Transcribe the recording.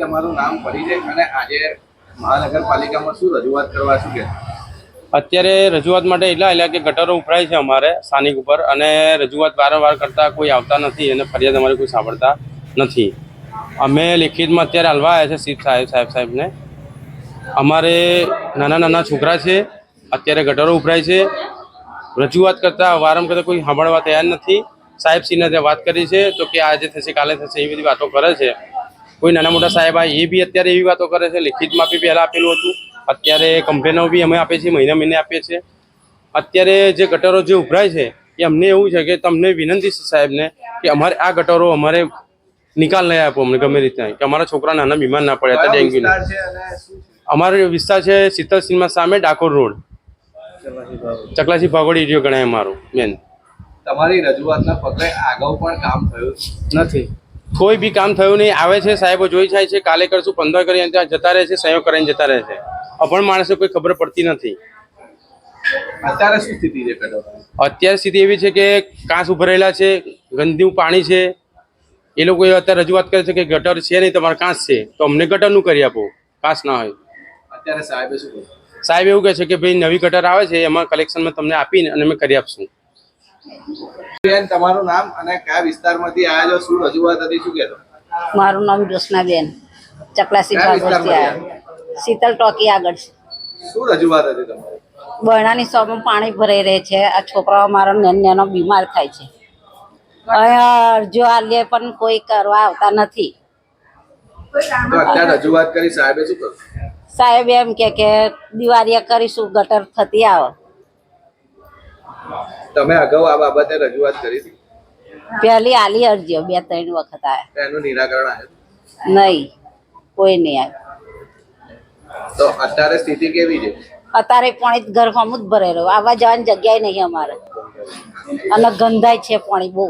તમારું નામ શું રજૂઆત કરવા શું અત્યારે રજૂઆત માટે એટલા એટલે કે ગટરો ઉભરાય છે અમારે સ્થાનિક ઉપર અને રજૂઆત વારંવાર કરતા કોઈ આવતા નથી અને ફરિયાદ અમારી કોઈ સાંભળતા નથી. અમે લેખિતમાં અત્યારે હલવા આવ્યા છે સીપ સાહેબ સાહેબ સાહેબને. અમારે નાના નાના છોકરા છે, અત્યારે ગટરો ઉભરાય છે. રજૂઆત કરતા વારંવાર કરતા કોઈ સાંભળવા તૈયાર નથી. સાહેબશ્રીને ત્યાં વાત કરી છે તો કે આજે થશે, કાલે થશે એવી બધી વાતો કરે છે. કોઈ નાના મોટા સાહેબ એ બી અત્યારે એવી વાતો કરે છે લેખિત બી પહેલાં આપેલું હતું. અત્યારે કમ્પ્લેનો બી અમે આપીએ છીએ મહિના મહિને આપીએ છીએ. અત્યારે જે ગટરો જે ઉભરાય છે એ અમને એવું છે કે તમને વિનંતી છે સાહેબને કે અમારે આ ગટરો અમારે નિકાલ નહીં આપો અમને ગમે રીતે કે અમારા છોકરા નાના બીમાર ના પડે હતા અત્યારે ડેન્ગ્યુ વિસ્તાર છે અને શું છે? અમારો વિસ્તાર છે શીતલ સિનેમા સામે ડાકોર રોડ. ચકલાસી ભાગોળ એરિયો ગણાય અમારો મેન તમારી રજૂઆતના પગલે આગળ પણ કામ થયું? નથી. કોઈ બી કામ થયું નહીં. આવે છે સાહેબો જોઈ જાય છે. કાલે કરશું પંદર કરી ત્યાં જતા રહે છે સહયોગ કરીને જતા રહે છે. અભણ માણસો કોઈ ખબર પડતી નથી. અત્યારે શું સ્થિતિ છે અત્યારે સ્થિતિ એવી છે કે કાંસ ઉભરેલા છે ગંદુ પાણી છે. એ લોકો અત્યારે રજૂઆત કરે છે કે ગટર છે નહીં તમારે કાંસ છે. તો અમને ગટરનું કરી આપો કાંસ ના હોય. અત્યારે સાહેબે શું સાહેબ એવું કહે છે કે ભાઈ નવી ગટર આવે છે એમાં કલેક્શનમાં તમને આપીને અને અમે કરી આપશું. બેન તમારું નામ અને કયા વિસ્તારમાંથી આવ્યા છો? શું રજૂઆત હતી શું કહેતો? મારું નામ જ્યોત્સનાબેન ચકલાસી આવ્યા. શીતલ ટોકી આગળ. છે શું રજૂઆત હતી તમારી? બરણાની શોપમાં પાણી ભરાઈ રહે છે. આ છોકરાઓ મારો નેનો નેનો બીમાર થાય છે. અહીંયા અરજો આલે પણ કોઈ કરવા આવતા નથી. રજૂઆત કરી સાહેબે શું સાહેબ એમ કે કે દિવાળીએ કરીશું ગટર થતી આવે. તમે અગાઉ આ બાબતે રજૂઆત કરી હતી? પહેલી આલી અરજીઓ બે ત્રણ વખત આવ્યા એનું નિરાકરણ આવ્યું નહીં કોઈ નહીં આવ્યું તો અત્યારે સ્થિતિ કેવી છે? અત્યારે પાણી ઘર જ ભરેલો આવવા જવાની જગ્યાએ નહીં અમારે. અને ગંધાય છે પાણી બહુ.